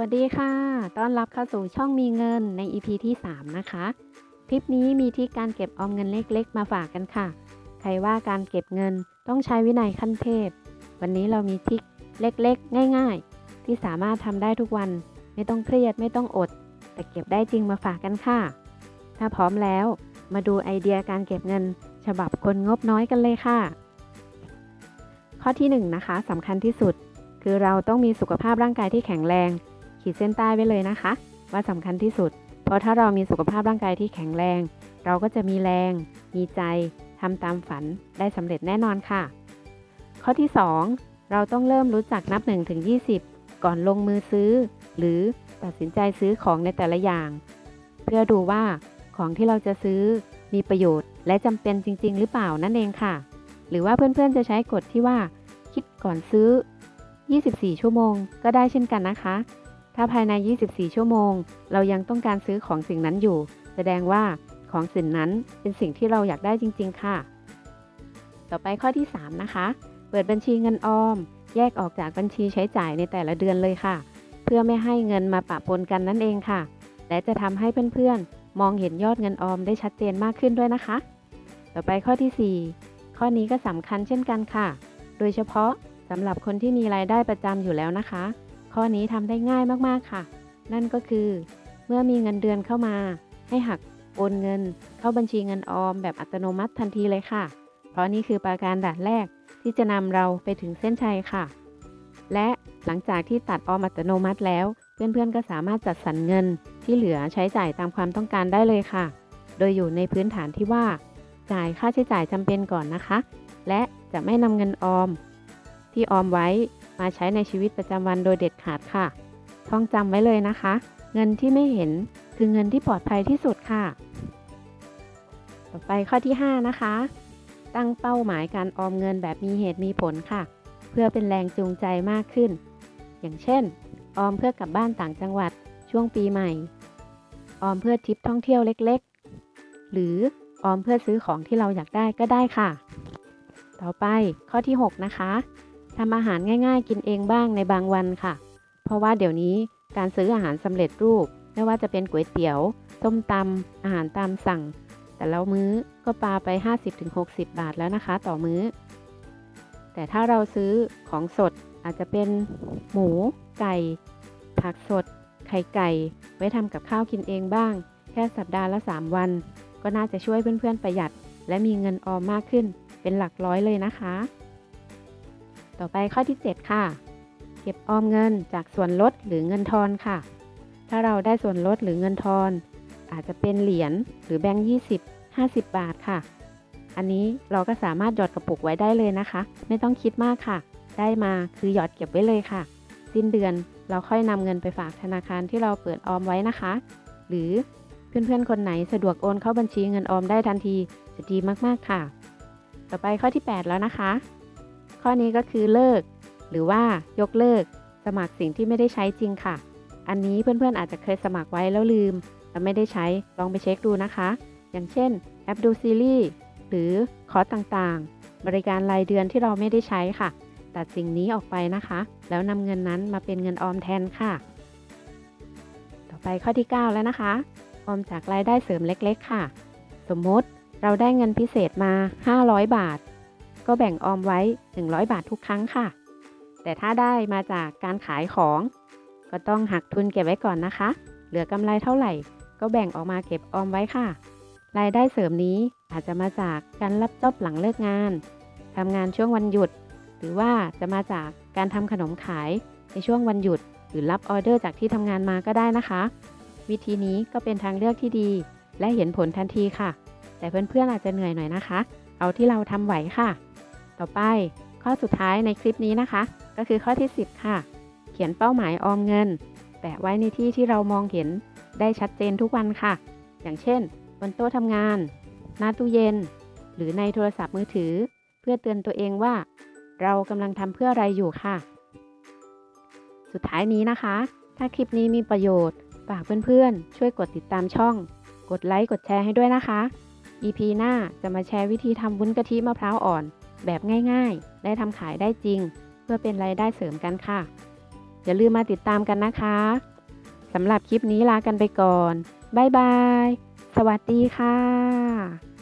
วัสดีค่ะ ต้อนรับเข้าสู่ช่องมีเงินใน EP ที่ 3 นะคะ คลิปนี้มีที่การเก็บออมเงินเล็กๆ มาฝากกันค่ะ ใครว่าการเก็บเงินต้องใช้วินัยขั้นเทพ วันนี้เรามีทริคเล็กๆ ง่าย ๆ ที่สามารถทำได้ทุกวัน ไม่ต้องเครียดไม่ต้องอด แต่เก็บได้จริงมาฝากกันค่ะ ถ้าพร้อมแล้วมาดูไอเดียการเก็บเงิน ฉบับคนงบน้อยกันเลยค่ะ ข้อที่1นะคะสำคัญที่สุด คือเราต้องมีสุขภาพร่างกายที่แข็งแรง ขีดเส้นใต้ไว้เลยนะคะ ว่าสำคัญที่สุด เพราะถ้าเรามีสุขภาพร่างกายที่แข็งแรง เราก็จะมีแรง มีใจทำตามฝันได้สำเร็จแน่นอนค่ะ ข้อที่ 2 เราต้องเริ่มรู้จักนับ1ถึง20 ก่อนลงมือซื้อ หรือตัดสินใจซื้อของในแต่ละอย่าง เพื่อดูว่าของที่เราจะซื้อมีประโยชน์และจำเป็นจริง ๆ หรือเปล่านั่นเองค่ะ หรือว่าเพื่อนๆจะใช้กฎที่ว่า คิดก่อนซื้อ 24 ชั่วโมง ก็ได้เช่นกันนะคะ ถ้าภายใน 24 ชั่วโมง เรายังต้องการซื้อของสิ่งนั้นอยู่ แสดงว่าของสิ่งนั้นเป็นสิ่งที่เราอยากได้จริง ๆ ค่ะ ต่อไปข้อที่ 3 นะคะ เปิดบัญชีเงินออม แยกออกจากบัญชีใช้จ่ายในแต่ละเดือนเลยค่ะ เพื่อไม่ให้เงินมาปะปนกันนั่นเองค่ะ และจะทำให้เพื่อนๆ มองเห็นยอดเงินออมได้ชัดเจนมากขึ้นด้วยนะคะ ต่อไปข้อที่ 4 ข้อนี้ก็สำคัญเช่นกันค่ะ โดยเฉพาะสำหรับคนที่มีรายได้ประจำอยู่แล้วนะคะ ข้อนี้ทำได้ง่ายมากๆค่ะ นั่นก็คือ เมื่อมีเงินเดือนเข้ามา ให้หักโอนเงิน เข้าบัญชีเงินออมแบบอัตโนมัติทันทีเลยค่ะ เพราะนี่คือประการด่านแรกที่จะนำเราไปถึงเส้นชัยค่ะ และหลังจากที่ตัดออมอัตโนมัติแล้ว เพื่อนๆก็สามารถจัดสรรเงินที่เหลือใช้จ่ายตามความต้องการได้เลยค่ะ โดยอยู่ในพื้นฐานที่ว่า จ่ายค่าใช้จ่ายจำเป็นก่อนนะคะ และจะไม่นำเงินออม ที่ออมไว้ มาใช้ในชีวิตประจำวันโดยเด็ดขาดค่ะ ท่องจำไว้เลยนะคะ เงินที่ไม่เห็นคือเงินที่ปลอดภัยที่สุดค่ะ ต่อไปข้อที่ 5 นะคะ ตั้งเป้าหมายการออมเงินแบบมีเหตุมีผลค่ะ เพื่อเป็นแรงจูงใจมากขึ้น อย่างเช่น ออมเพื่อกลับบ้านต่างจังหวัดช่วงปีใหม่ ออมเพื่อทริปท่องเที่ยวเล็กๆ หรือออมเพื่อซื้อของที่เราอยากได้ก็ได้ค่ะ ต่อไปข้อที่ 6 นะคะ ทำอาหารง่ายๆ กินเองบ้างในบางวันค่ะ เพราะว่าเดี๋ยวนี้การซื้ออาหารสำเร็จรูป ไม่ว่าจะเป็นก๋วยเตี๋ยวส้มตำอาหารตามสั่ง แต่ละมื้อก็ปาไป 50-60 บาทแล้วนะคะ ต่อมื้อ แต่ถ้าเราซื้อของสดอาจจะเป็นหมู ไก่ ผักสด ไข่ไก่ ไว้ทำกับข้าวกินเองบ้าง แค่สัปดาห์ละ 3 วัน ก็น่าจะช่วยเพื่อนๆประหยัด และมีเงินออมมากขึ้น เป็นหลักร้อยเลยนะคะ ต่อไปข้อที่ 7 ค่ะ เก็บออมเงินจากส่วนลดหรือเงินทอนค่ะ ถ้าเราได้ส่วนลดหรือเงินทอน อาจจะเป็นเหรียญหรือแบงค์20 50 บาทค่ะ อันนี้เราก็สามารถหยอดกระปุกไว้ได้เลยนะคะ ไม่ต้องคิดมากค่ะ ได้มาคือหยอดเก็บไว้เลยค่ะ สิ้นเดือนเราค่อยนำเงินไปฝากธนาคารที่เราเปิดออมไว้นะคะ หรือเพื่อนๆ คนไหนสะดวกโอนเข้าบัญชีเงินออมได้ทันทีจะดีมากๆค่ะ ต่อไปข้อที่ 8 แล้วนะคะ ข้อนี้ก็คือเลิก หรือว่ายกเลิก สมัครสิ่งที่ไม่ได้ใช้จริงค่ะ อันนี้เพื่อนๆอาจจะเคยสมัครไว้แล้วลืมและไม่ได้ใช้ลองไปเช็คดูนะคะ อย่างเช่นแอปดูซีรีส์หรือคอร์สต่างๆ บริการรายเดือนที่เราไม่ได้ใช้ค่ะ ตัดสิ่งนี้ออกไปนะคะ แล้วนำเงินนั้นมาเป็นเงินออมแทนค่ะ ต่อไปข้อที่ 9 แล้วนะคะ ออมจากรายได้เสริมเล็กๆ ค่ะ สมมติเราได้เงินพิเศษมา 500 บาท ก็แบ่งออมไว้ 100 บาททุกครั้งค่ะ แต่ถ้าได้มาจากการขายของ ก็ต้องหักทุนเก็บไว้ก่อนนะคะ เหลือกำไรเท่าไหร่ ก็แบ่งออกมาเก็บออมไว้ค่ะ รายได้เสริมนี้อาจจะมาจากการรับจอบหลังเลิกงานทำงานช่วงวันหยุด หรือว่าจะมาจากการทำขนมขายในช่วงวันหยุด หรือรับออเดอร์จากที่ทำงานมาก็ได้นะคะ วิธีนี้ก็เป็นทางเลือกที่ดี และเห็นผลทันทีค่ะ แต่เพื่อนๆอาจจะเหนื่อยหน่อยนะคะ เอาที่เราทำไหวค่ะ ต่อไปข้อสุดท้ายในคลิปนี้นะคะ ก็คือข้อที่ 10 ค่ะ เขียนเป้าหมายออมเงิน แปะไว้ในที่ที่เรามองเห็นได้ชัดเจนทุกวันค่ะ อย่างเช่น บนโต๊ะทำงาน หน้าตู้เย็น หรือในโทรศัพท์มือถือ เพื่อเตือนตัวเองว่า เรากำลังทำเพื่ออะไรอยู่ค่ะ สุดท้ายนี้นะคะ ถ้าคลิปนี้มีประโยชน์ฝากเพื่อนๆ ช่วยกดติดตามช่อง กดไลค์กดแชร์ให้ด้วยนะคะ EP หน้าจะมาแชร์วิธีทำวุ้นกะทิมะพร้าวอ่อน แบบง่ายๆ และทำขายได้จริง เพื่อเป็นรายได้เสริมกันค่ะ อย่าลืมมาติดตามกันนะคะสำหรับคลิปนี้ลากันไปก่อน บ๊ายบาย สวัสดีค่ะ